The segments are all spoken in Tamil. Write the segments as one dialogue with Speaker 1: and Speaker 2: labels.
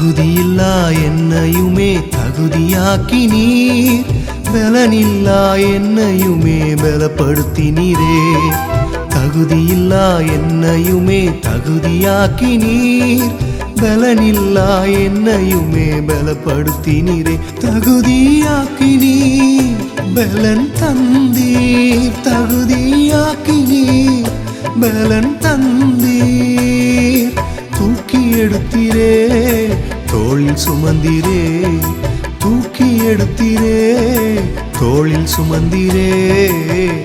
Speaker 1: தகுதியில்லா என்னையுமே தகுதியாக்கி நீர் பலனில்லா என்னையுமே பலப்படுத்தினீரே. தகுதியில்லா என்னையுமே தகுதியாக்கி நீர் பலனில்லா என்னையுமே பலப்படுத்தினீரே. தகுதியாக்கினீர். பலன் தந்தீர். தகுதியாக்கி நீர் பலன் தந்தீர். எடுத்தீரே தோளில் சுமந்தீரே தூக்கி எடுத்தீரே தோளில் சுமந்தீரே.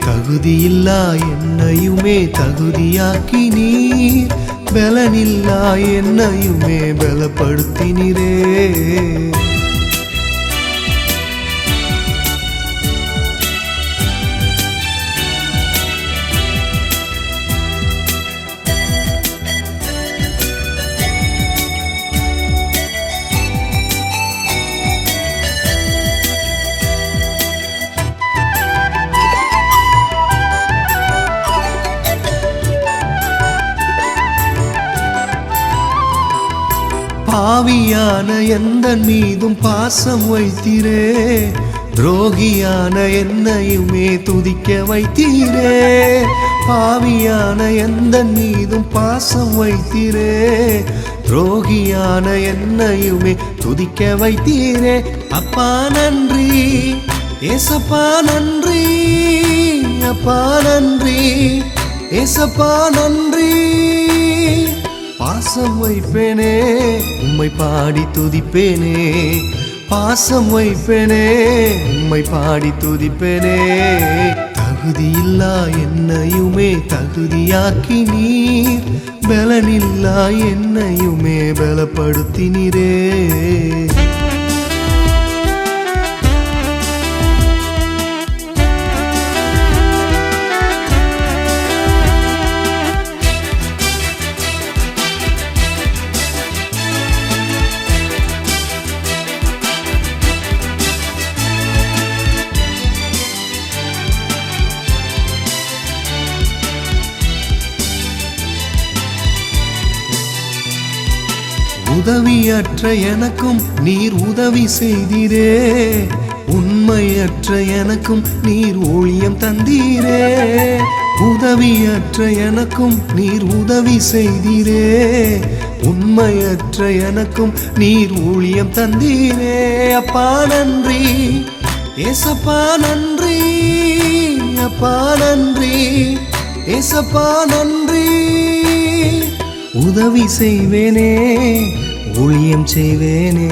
Speaker 1: தகுதியில்லா என்னையுமே தகுதியாக்கி தகுதியாக்கினீர் பலனில்லா என்னையுமே பலப்படுத்தினீரே. பாவியான எந்த மீதும் பாசம் வைத்தீரே? துரோகியான என்னையுமே துதிக்க வைத்தீரே. பாவியான எந்த மீதும் பாசம் வைத்தீரே? துரோகியான என்னையுமே துதிக்க வைத்தீரே. அப்பா நன்றி ஏசப்பா நன்றி அப்பா நன்றி ஏசப்பா நன்றி. பாசம் வைப்பேனே. உம்மை பாடி துதிப்பேனே. பாசம் வைப்பேனே. உம்மை பாடி துதிப்பேனே. தகுதியில்லா என்னையுமே தகுதியாக்கி நீர். பலனில்லா என்னையுமே பலப்படுத்தினீரே. உதவியற்ற எனக்கும் நீர் உதவி செய்தீரே. உண்மையற்ற எனக்கும் நீர் ஊழியம் தந்தீரே. உதவியற்ற எனக்கும் நீர் உதவி செய்தீரே. உண்மையற்ற எனக்கும் நீர் ஊழியம் தந்தீரே. அப்பா நன்றி. ஏசப்பா நன்றி. அப்பா நன்றி. ஏசப்பா நன்றி. உதவி செய்வேனே. ஊழியம் செய்வேனே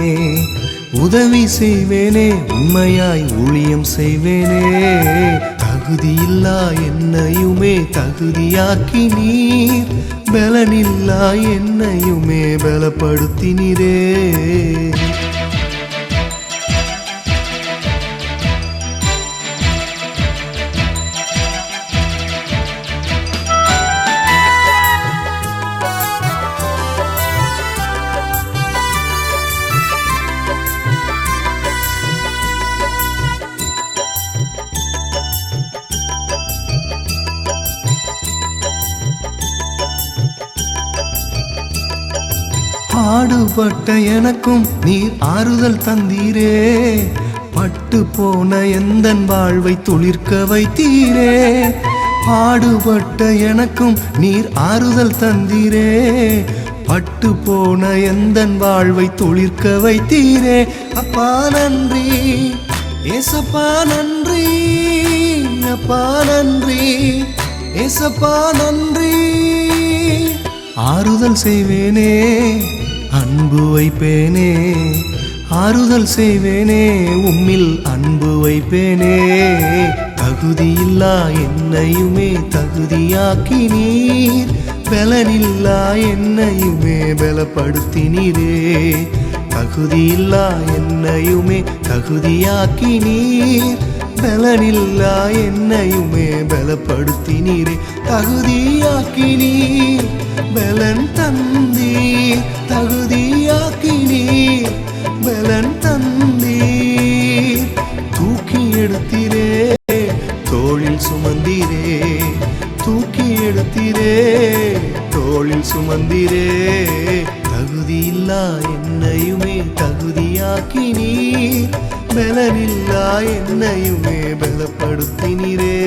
Speaker 1: உதவி செய்வேனே உண்மையாய் ஊழியம் செய்வேனே. தகுதியில்லா என்னையுமே தகுதியாக்கி நீர் பலனில்லா என்னையுமே பலப்படுத்தினீரே. பாடுபட்ட எனக்கும் நீர் ஆறுதல் தந்தீரே. பட்டு போன எந்தன் வாழ்வை துளிர்க்க வைத்தீரே. பாடுபட்ட எனக்கும் நீர் ஆறுதல் தந்தீரே. பட்டு போன எந்தன் வாழ்வை துளிர்க்க வைத்தீரே. அப்பா நன்றி ஏசப்பா நன்றி அப்பா நன்றி ஏசப்பா நன்றி. ஆறுதல் செய்வேனே. அன்பு வைப்பேனே ஆறுதல் செய்வேனே உம்மில் அன்பு வைப்பேனே. தகுதியில்லா என்னையுமே தகுதியாக்கி நீர் பலனில்லா என்னையுமே பலப்படுத்தினீரே. தகுதியில்லா என்னையுமே தகுதியாக்கி நீர் பலனில்லா என்னையுமே பலப்படுத்தினீரே. தகுதியாக்கி நீர் பலன் தந்தீர் தோளில் சுமந்திரே தகுதியில்லா என்னையுமே தகுதியாக்கினீர் பலனில்லா என்னையுமே பலப்படுத்தினீரே.